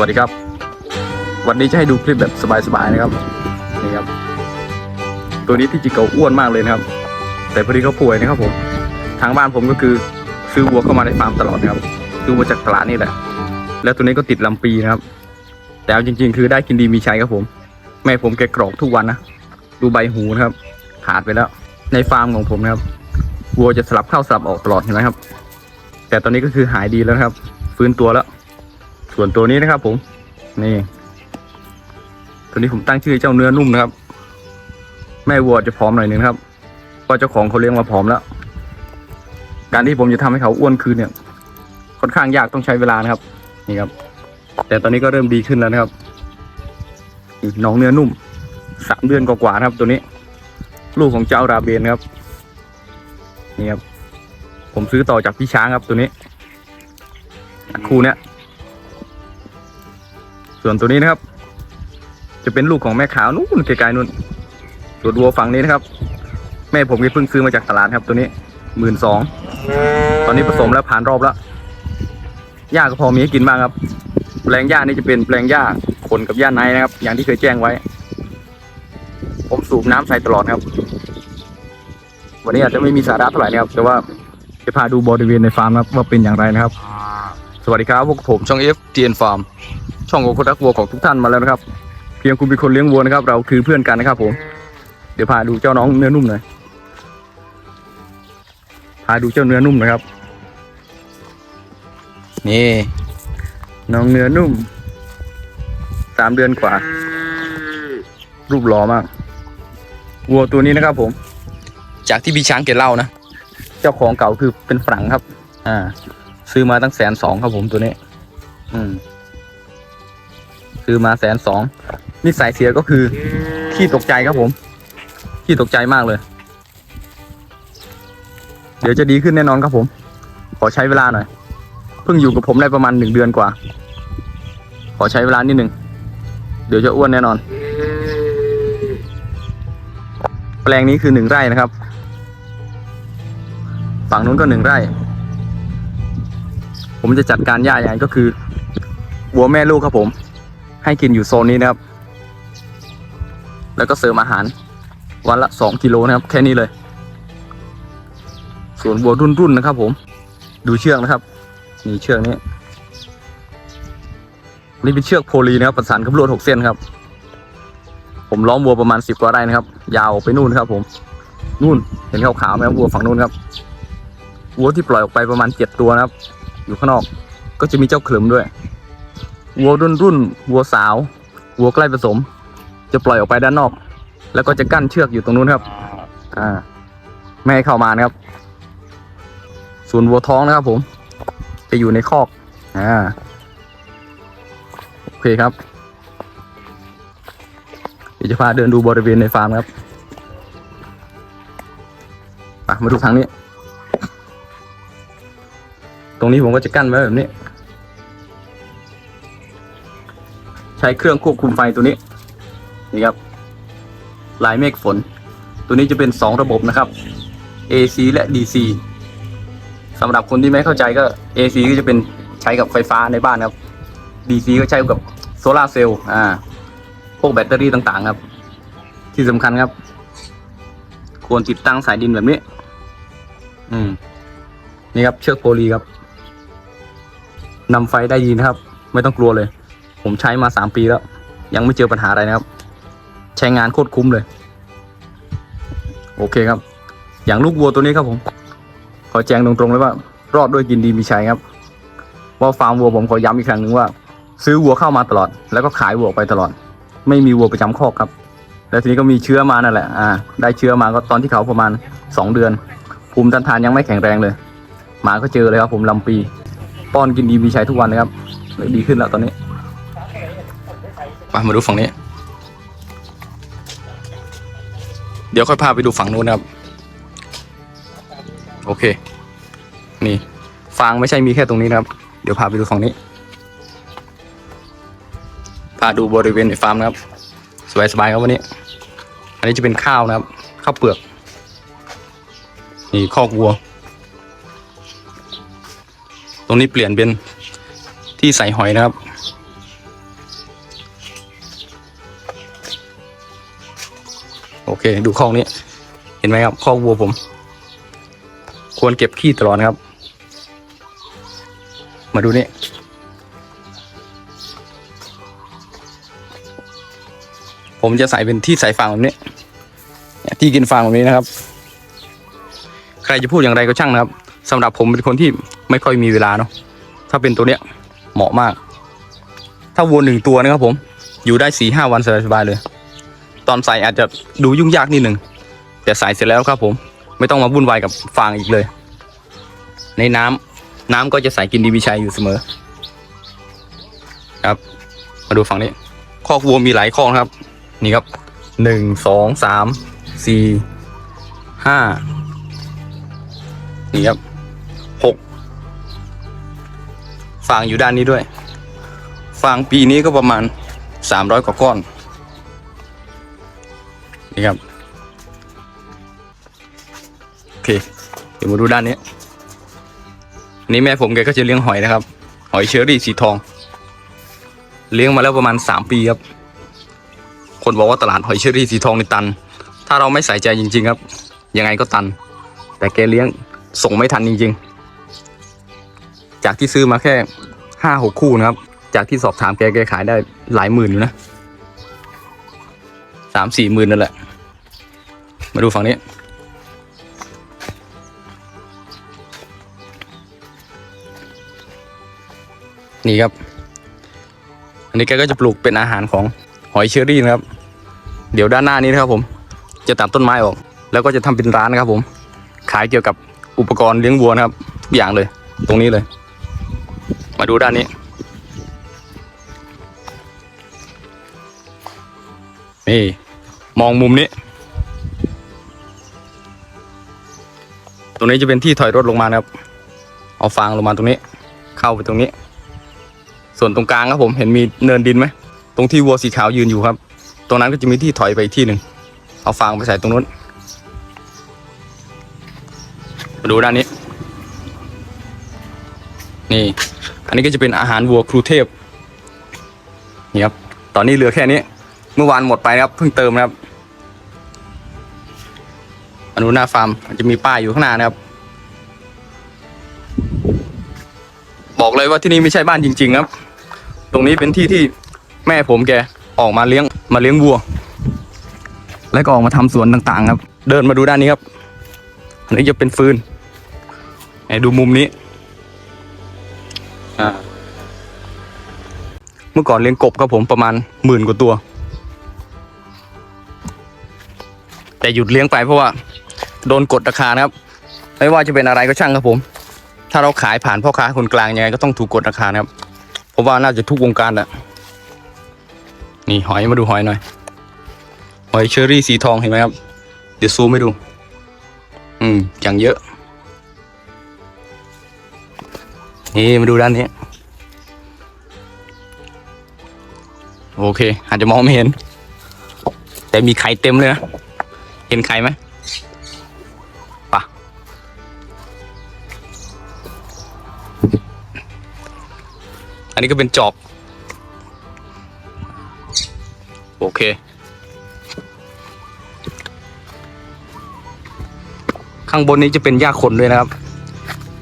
วัสดีครับ วันนี้จะให้ดูคลิปแบบสบายๆนะครับนี่ครับ ตัวนี้ที่จริงเขาอ้วนมากเลยนะครับ แต่พอดีเขาป่วยนะครับผมทางบ้านผมก็คือซื้อวัวเข้ามาในฟาร์มตลอดนะครับซื้อวัวจากตลาดนี่แหละ แล้วตัวนี้ก็ติดลำปีนะครับ แต่เอาจริง ๆ คือได้กินดีมีใช้ครับผม แม่ผมแกกรอกทุกวันนะดูใบหูนะครับขาดไปแล้ว ในฟาร์มของผมนะครับวัวจะสลับเข้าสลับออกตลอดเห็นไหมครับ แต่ตอนนี้ก็คือหายดีแล้วครับ ฟื้นตัวแล้ว ส่วนตัวนี้นะครับ ผม นี่ ตัวนี้ผมตั้งชื่อเจ้าเนื้อนุ่มนะครับ แม่วัวจะผอมหน่อยนึงครับเพราะเจ้าของเขาเลี้ยงมาผอมแล้ว การที่ผมจะทำให้เขาอ้วนคืนเนี่ย ค่อนข้างยากต้องใช้เวลานะครับ นี่ครับ แต่ตอนนี้ก็เริ่มดีขึ้นแล้วนะครับนี่น้องเนื้อนุ่มสามเดือนกว่าๆครับ ตัวนี้ ลูกของเจ้าราเบนครับนี่ครับผมซื้อต่อจากพี่ช้างครับตัวนี้คู่เนี้ย ส่วนตัวนี้นะครับ จะเป็นลูกของแม่ขาวนู่นไกลๆนู่นส่วนวัวฝั่งนี้นะครับ แม่ผมก็เพิ่งซื้อมาจากตลาดครับตัวนี้หมื่นสองตอนนี้ผสมแล้วผ่านรอบแล้วหญ้าก็พอมีให้กินบ้างครับ แปลงหญ้านี่จะเป็นแปลงหญ้าขนกับหญ้าในนะครับ อย่างที่เคยแจ้งไว้ ผมสูบน้ำใส่ตลอดครับ วันนี้อาจจะไม่มีสาระเท่าไหร่นะครับ แต่ว่าจะพาดูบริเวณในฟาร์มครับว่าเป็นอย่างไรนะครับ สวัสดีครับพวกผมช่อง F t n Farm ช่องของคนรักวัวของทุกท่านมาแล้วนะครับ เพียงคุณเป็นคนเลี้ยงวัวนะครับ เราคือเพื่อนกันนะครับ ผม เดี๋ยวพาดูเจ้าน้องเนื้อนุ่มหน่อยพาดูเจ้าเนื้อนุ่มนะครับ นี่ น้องเนื้อนุ่มสามเดือนกว่า รูปหล่อมากวัวตัวนี้นะครับ ผม จากที่พี่ช้างแกเล่านะเจ้าของเก่าคือเป็นฝรั่งครับ อ่า ซื้อมาตั้งแสนสองครับผมตัวนี้ อืม ซื้อมาแสนสองนิสัยเสียก็คือขี้ตกใจครับผมขี้ตกใจมากเลย เดี๋ยวจะดีขึ้นแน่นอนครับผม ขอใช้เวลาหน่อย เพิ่งอยู่กับผมได้ประมาณหนึ่งเดือนกว่า ขอใช้เวลานิดหนึ่ง เดี๋ยวจะอ้วนแน่นอน แปลงนี้คือหนึ่งไร่นะครับ ฝั่งนู้นก็หนึ่งไร่ ผมจะจัดการหญ้าอย่างก็คือวัวแม่ลูกครับผม ให้กินอยู่โซนนี้นะครับ แล้วก็เสริมอาหาร วันละสองกิโลนะครับ แค่นี้เลย ส่วนวัวรุ่นๆนะครับ ผม ดูเชือกนะครับนี่เชือกนี้นี่เป็นเชือกโพลีนะครับประสานกับลวดหกเส้นครับ ผมล้อมวัวประมาณสิบกว่าไร่นะครับ ยาวไปนู่นครับ ผม นู่นเห็นขาวๆไหมครับวัวฝั่งนู้นครับวัวที่ปล่อยออกไปประมาณเจ็ดตัวนะครับ อยู่ข้างนอก ก็จะมีเจ้าเขลึมด้วยวัวรุ่นรุ่นวัวสาววัวใกล้ผสม จะปล่อยออกไปด้านนอก แล้วก็จะกั้นเชือกอยู่ตรงนู้นครับ อ่า ไม่ให้เข้ามานะครับ ส่วนวัวท้องนะครับผม จะอยู่ในคอก อ่า โอเคครับเดี๋ยวจะพาเดินดูบริเวณในฟาร์มครับมาดูทางนี้ ตรงนี้ผมก็จะกั้นไว้แบบนี้ ใช้เครื่องควบคุมไฟตัวนี้นี่ครับ ลายเมฆฝน ตัวนี้จะเป็นสองระบบนะครับ AC และ DC สำหรับคนที่ไม่เข้าใจก็ AC ก็จะเป็นใช้กับไฟฟ้าในบ้านครับ DC ก็ใช้กับโซลาเซลล์อ่าพวกแบตเตอรี่ต่างๆครับ ที่สำคัญครับ ควรติดตั้งสายดินแบบนี้ อืม นี่ครับเชือกโพลีครับ นำไฟได้ดีนะครับ ไม่ต้องกลัวเลย ผมใช้มาสามปีแล้ว ยังไม่เจอปัญหาอะไรนะครับ ใช้งานโคตรคุ้มเลย โอเคครับ อย่างลูกวัวตัวนี้ครับผม ขอแจ้งตรงๆเลยว่า รอดด้วยกินดีมีชัยครับ ว่าฟาร์มวัวผมขอย้ำอีกครั้งหนึ่งว่า ซื้อวัวเข้ามาตลอด แล้วก็ขายวัวไปตลอด ไม่มีวัวประจำคอกครับ แล้วทีนี้ก็มีเชื้อมานั่นแหละอ่าได้เชื้อมาก็ตอนที่เขาประมาณสองเดือน ภูมิต้านทานยังไม่แข็งแรงเลยหมาก็เจอเลยครับผมลำปี ป้อนกินดีมีชัยทุกวันเลยครับเลยดีขึ้นแล้วตอนนี้ไปมาดูฝั่งนี้ เดี๋ยวค่อยพาไปดูฝั่งนู้นนะครับ โอเค นี่ฟางไม่ใช่มีแค่ตรงนี้นะครับ เดี๋ยวพาไปดูฝั่งนี้ พาดูบริเวณในฟาร์มนะครับ สบายๆครับวันนี้ อันนี้จะเป็นข้าวนะครับ ข้าวเปลือก นี่คอกวัว ตรงนี้เปลี่ยนเป็นที่ใส่หอยนะครับ โอเค ดูคอกนี้ เห็นไหมครับคอกวัวผม ควรเก็บขี้ตลอดครับ มาดูนี่ผมจะใส่เป็นที่ใส่ฟางแบบนี้ที่กินฟางแบบนี้นะครับ ใครจะพูดอย่างไรก็ช่างนะครับสำหรับผมเป็นคนที่ ไม่ค่อยมีเวลาเนาะถ้าเป็นตัวเนี้ยเหมาะมาก ถ้าวัวหนึ่งตัวนะครับผม อยู่ได้สี่ห้าวันสบายๆเลย ตอนใส่อาจจะดูยุ่งยากนิดหนึ่งแต่ใส่เสร็จแล้วครับผม ไม่ต้องมาวุ่นวายกับฟางอีกเลย ในน้ำน้ำก็จะใส่กินดีวิชัยอยู่เสมอ ครับ มาดูฝั่งนี้คอกวัวมีหลายคอกครับ นี่ครับหนึ่งสองสามสี่ห้านี่ครับ ฟางอยู่ด้านนี้ด้วย ฟางปีนี้ก็ประมาณสามร้อยกว่าก้อน นี่ครับ โอเค เดี๋ยวมาดูด้านนี้นนี้แม่ผมแกก็จะเลี้ยงหอยนะครับ หอยเชอรี่สีทอง เลี้ยงมาแล้วประมาณสามปีครับ คนบอกว่าตลาดหอยเชอรี่สีทองในตัน ถ้าเราไม่ใส่ใจจริง ๆ ครับ ยังไงก็ตัน แต่แกเลี้ยงส่งไม่ทันจริง ๆ จากที่ซื้อมาแค่ห้าหกคู่นะครับ จากที่สอบถามแกแกขายได้หลายหมื่นอยู่นะสามสี่หมื่นนั่นแหละ มาดูฝั่งนี้ นี่ครับ อันนี้แกก็จะปลูกเป็นอาหารของหอยเชอรี่นะครับ เดี๋ยวด้านหน้านี้นะครับผม จะตัดต้นไม้ออก แล้วก็จะทำเป็นร้านนะครับผม ขายเกี่ยวกับอุปกรณ์เลี้ยงวัวนะครับทุกอย่างเลย ตรงนี้เลย มาดูด้านนี้ นี่มองมุมนี้ ตรงนี้จะเป็นที่ถอยรถลงมานะครับ เอาฟางลงมาตรงนี้ เข้าไปตรงนี้ ส่วนตรงกลางครับผมเห็นมีเนินดินไหม ตรงที่วัวสีขาวยืนอยู่ครับ ตรงนั้นก็จะมีที่ถอยไปที่หนึ่ง เอาฟางไปใส่ตรงนู้น มาดูด้านนี้ นี่ อันนี้ก็จะเป็นอาหารวัวครูเทพนี่ครับ ตอนนี้เหลือแค่นี้ เมื่อวานหมดไปนะครับ เพิ่งเติมนะครับ อนุนาฟาร์มจะมีป้ายอยู่ข้างหน้านะครับ บอกเลยว่าที่นี่ไม่ใช่บ้านจริง ๆ ครับ ตรงนี้เป็นที่ที่แม่ผมแกออกมาเลี้ยงมาเลี้ยงวัว แล้วก็ออกมาทำสวนต่างๆ ครับ เดินมาดูด้านนี้ครับ อันนี้จะเป็นฟืนไหนดูมุมนี้ เมื่อก่อนเลี้ยงกบครับผมประมาณหมื่นกว่าตัว แต่หยุดเลี้ยงไปเพราะว่า โดนกดราคานะครับ ไม่ว่าจะเป็นอะไรก็ช่างครับผม ถ้าเราขายผ่านพ่อค้าคนกลางยังไงก็ต้องถูกกดราคานะครับเพราะว่าน่าจะทุกวงการแหละนี่หอยมาดูหอยหน่อย หอยเชอรี่สีทองเห็นไหมครับ เดี๋ยวซูมให้ดู อืมอย่างเยอะ นี่มาดูด้านนี้ โอเค อาจจะมองไม่เห็น แต่มีไข่เต็มเลยนะ เห็นไข่ไหมปะอันนี้ก็เป็นจอบ โอเค ข้างบนนี้จะเป็นหญ้าขนด้วยนะครับ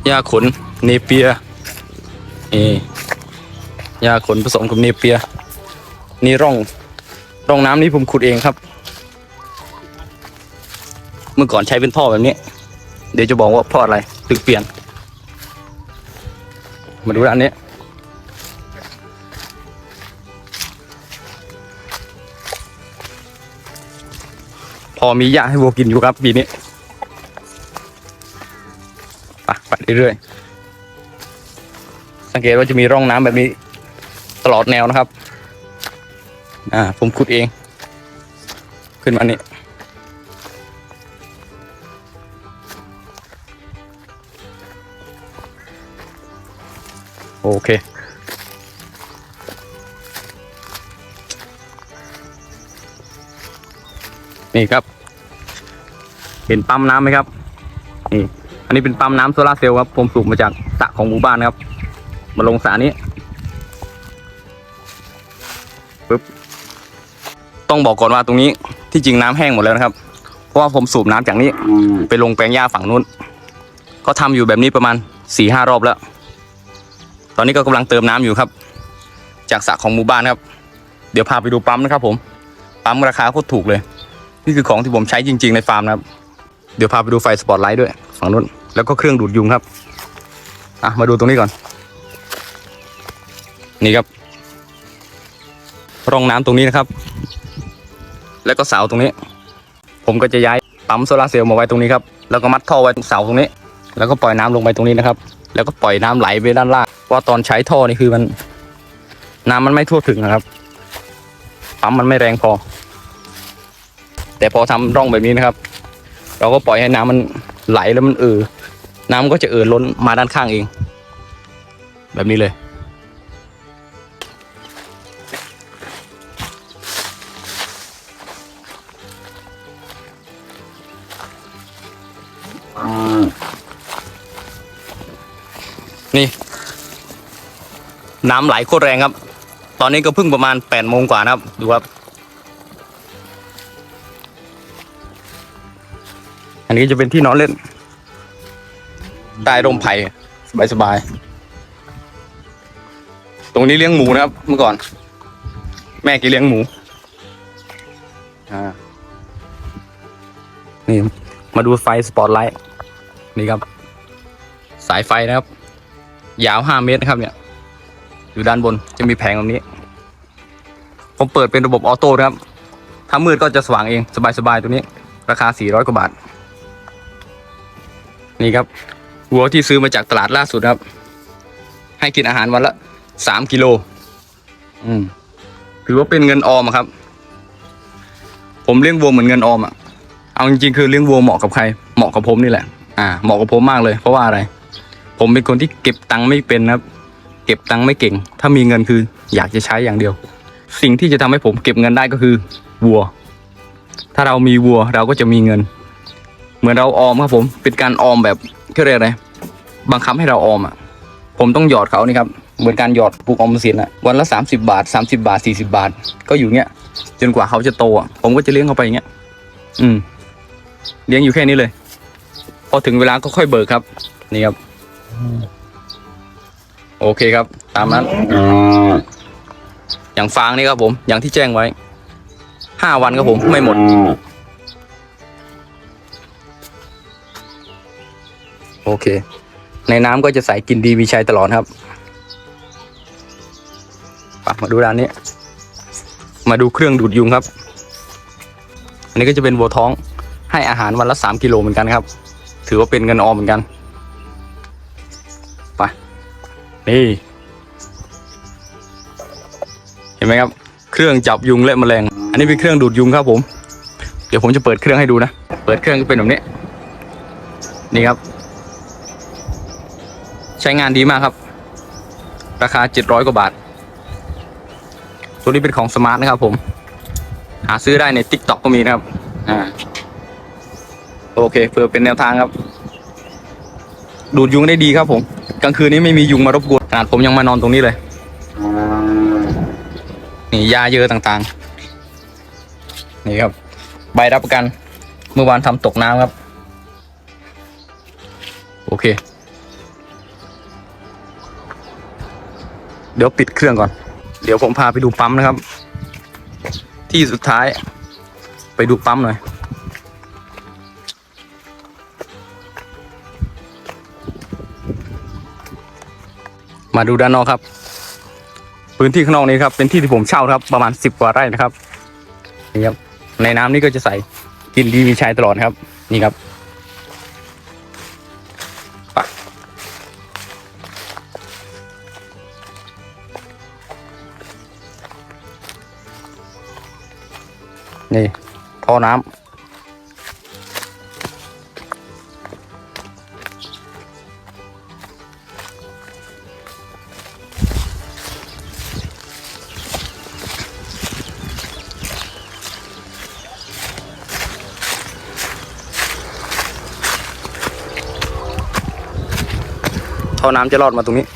หญ้าขนเนเปีย นี่หญ้าขนผสมกับเนเปีย นี่ร่องร่องน้ำนี้ผมขุดเองครับ เมื่อก่อนใช้เป็นท่อแบบนี้ เดี๋ยวจะบอกว่าเพราะอะไรถึงเปลี่ยน มาดูด้านนี้พอมีหญ้าให้วัวกินอยู่ครับปีนี้ไปไปเรื่อยๆ สังเกตว่าจะมีร่องน้ำแบบนี้ตลอดแนวนะครับ อ่า ผมขุดเอง ขึ้นมานี่โอเคนี่ครับ เห็นปั๊มน้ำไหมครับ นี่ อันนี้เป็นปั๊มน้ำโซลาเซลล์ครับ ผมสูบมาจากสระของหมู่บ้านครับ มาลงสระนี้ปึ๊บต้องบอกก่อนว่าตรงนี้ที่จริงน้ำแห้งหมดแล้วนะครับ เพราะว่าผมสูบน้ำจากนี้ไปลงแปลงหญ้าฝั่งนู้น ก็ทำอยู่แบบนี้ประมาณสี่ห้ารอบแล้ว ตอนนี้ก็กำลังเติมน้ำอยู่ครับ จากสระของหมู่บ้านครับ เดี๋ยวพาไปดูปั๊มนะครับ ผม ปั๊มราคาโคตรถูกเลย นี่คือของที่ผมใช้จริง ๆ ในฟาร์มนะครับ เดี๋ยวพาไปดูไฟสปอตไลท์ด้วยฝั่งนู้น แล้วก็เครื่องดูดยุงครับ อะ มาดูตรงนี้ก่อน นี่ครับ ร่องน้ำตรงนี้นะครับ แล้วก็เสาตรงนี้ ผมก็จะย้ายปั๊มโซลาร์เซลล์มาไว้ตรงนี้ครับ แล้วก็มัดท่อไว้ตรงเสาตรงนี้ แล้วก็ปล่อยน้ำลงไปตรงนี้นะครับ แล้วก็ปล่อยน้ำไหลไปด้านล่างเพราะว่าตอนใช้ท่อนี่คือมัน น้ำมันไม่ทั่วถึงนะครับปั๊มมันไม่แรงพอ แต่พอทำร่องแบบนี้นะครับ เราก็ปล่อยให้น้ำมันไหลแล้วมันเออน้ำมันก็จะเออล้นมาด้านข้างเอง แบบนี้เลย นี่ น้ำไหลโคตรแรงครับ ตอนนี้ก็เพิ่งประมาณแปดโมงกว่านะครับ ดูครับ อันนี้จะเป็นที่นอนเล่นใต้ร่มไผ่สบายๆตรงนี้เลี้ยงหมูนะครับ เมื่อก่อน แม่กีเลี้ยงหมู อ่า นี่ มาดูไฟสปอตไลท์ นี่ครับ สายไฟนะครับ ยาวห้าเมตรนะครับเนี่ย อยู่ด้านบนจะมีแผงตรงนี้ ผมเปิดเป็นระบบออโต้นะครับ ถ้ามืดก็จะสว่างเองสบายๆตัวนี้ ราคา 400 กว่าบาท นี่ครับวัวที่ซื้อมาจากตลาดล่าสุดครับ ให้กินอาหารวันละ 3 กิโล อืมถือว่าเป็นเงินออมครับ ผมเลี้ยงวัวเหมือนเงินออมอะเอาจริงๆคือเลี้ยงวัวเหมาะกับใคร เหมาะกับผมนี่แหละ อ่าเหมาะกับผมมากเลย เพราะว่าอะไร ผมเป็นคนที่เก็บตังค์ไม่เป็นครับ เก็บตังค์ไม่เก่ง ถ้ามีเงินคือ อยากจะใช้อย่างเดียว สิ่งที่จะทำให้ผมเก็บเงินได้ก็คือวัว ถ้าเรามีวัวเราก็จะมีเงิน เหมือนเราออมครับผม เป็นการออมแบบเขาเรียกอะไรบังคับให้เราออมอะ ผมต้องหยอดเขานี่ครับ เหมือนการหยอดปลูกออมสินอะ วันละสามสิบาทสามสิบาทสี่สิบาท ก็อยู่เงี้ย จนกว่าเขาจะโตอะ ผมก็จะเลี้ยงเขาไปอย่างเงี้ย อืม เลี้ยงอยู่แค่นี้เลย พอถึงเวลาก็ค่อยเบิกครับ นี่ครับ โอเคครับ ตามนั้น อย่างฟางนี่ครับผม อย่างที่แจ้งไว้ ห้าวันครับผมไม่หมด โอเค ในน้ำก็จะใส่กินดีมีชัยตลอดครับปะมาดูด้านนี้ มาดูเครื่องดูดยุงครับ อันนี้ก็จะเป็นวัวท้อง ให้อาหารวันละสามกิโลเหมือนกันครับ ถือว่าเป็นเงินออมเหมือนกันไปนี่ เห็นไหมครับ เครื่องจับยุงและแมลง อันนี้เป็นเครื่องดูดยุงครับผม เดี๋ยวผมจะเปิดเครื่องให้ดูนะ เปิดเครื่องก็เป็นแบบนี้ นี่ครับ ใช้งานดีมากครับ ราคา 700 กว่าบาท ตัวนี้เป็นของสมาร์ทนะครับผม หาซื้อได้ใน t ิ k t o k ก็มีนะครับ อ่า โอเคเพื่อเป็นแนวทางครับ ดูดยุงได้ดีครับผม กลางคืนนี้ไม่มียุงมารบกวนขนาดผมยังมานอนตรงนี้เลย นี่ยาเยอะต่างๆ นี่ครับ ใบรับประกัน เมื่อวานทำตกน้ำครับ โอเค เดี๋ยวปิดเครื่องก่อน เดี๋ยวผมพาไปดูปั๊มนะครับ ที่สุดท้าย ไปดูปั๊มหน่อย มาดูด้านนอกครับ พื้นที่ข้างนอกนี้ครับเป็นที่ที่ผมเช่าครับ ประมาณสิบกว่าไร่นะครับนี่ครับในน้ำนี่ก็จะใส่กินดีมีชัยตลอดครับ นี่ครับไปนี่ท่อน้ำ ท่อน้ำจะรอดมาตรงนี้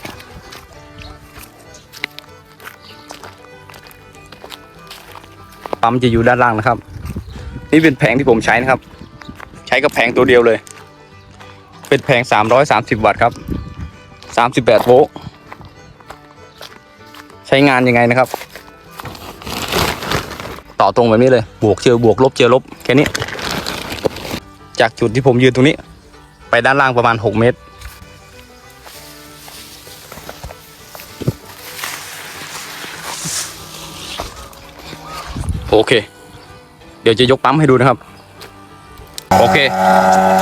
ปั๊มจะอยู่ด้านล่างนะครับ นี่เป็นแผงที่ผมใช้นะครับ ใช้กับแผงตัวเดียวเลย เป็นแผง 330 วัตต์ครับ 38 โวลต์ใช้งานยังไงนะครับ ต่อตรงแบบนี้เลย บวกเจอบวกลบเจอลบแค่นี้ จากจุดที่ผมยืนตรงนี้ ไปด้านล่างประมาณ 6 เมตร เดี๋ยวจะยกปั๊มให้ดูนะครับ โอเค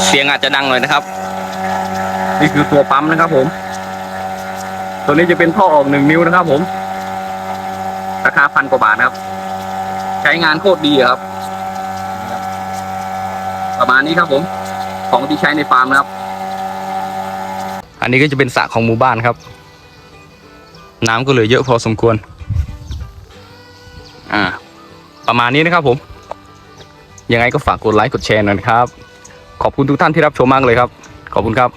เสียงอาจจะดังหน่อยนะครับ นี่คือตัวปั๊มนะครับผม ตัวนี้จะเป็นท่อออกหนึ่งนิ้วนะครับ ผม ราคาพันกว่าบาทนะครับ ใช้งานโคตรดีอะครับ ประมาณนี้ครับผม ของที่ใช้ในฟาร์มนะครับ อันนี้ก็จะเป็นสระของหมู่บ้านครับ น้ำก็เหลือเยอะพอสมควร อ่า ประมาณนี้นะครับผม ยังไงก็ฝากกดไลค์กดแชร์หน่อยนะครับ ขอบคุณทุกท่านที่รับชมมากเลยครับ ขอบคุณครับ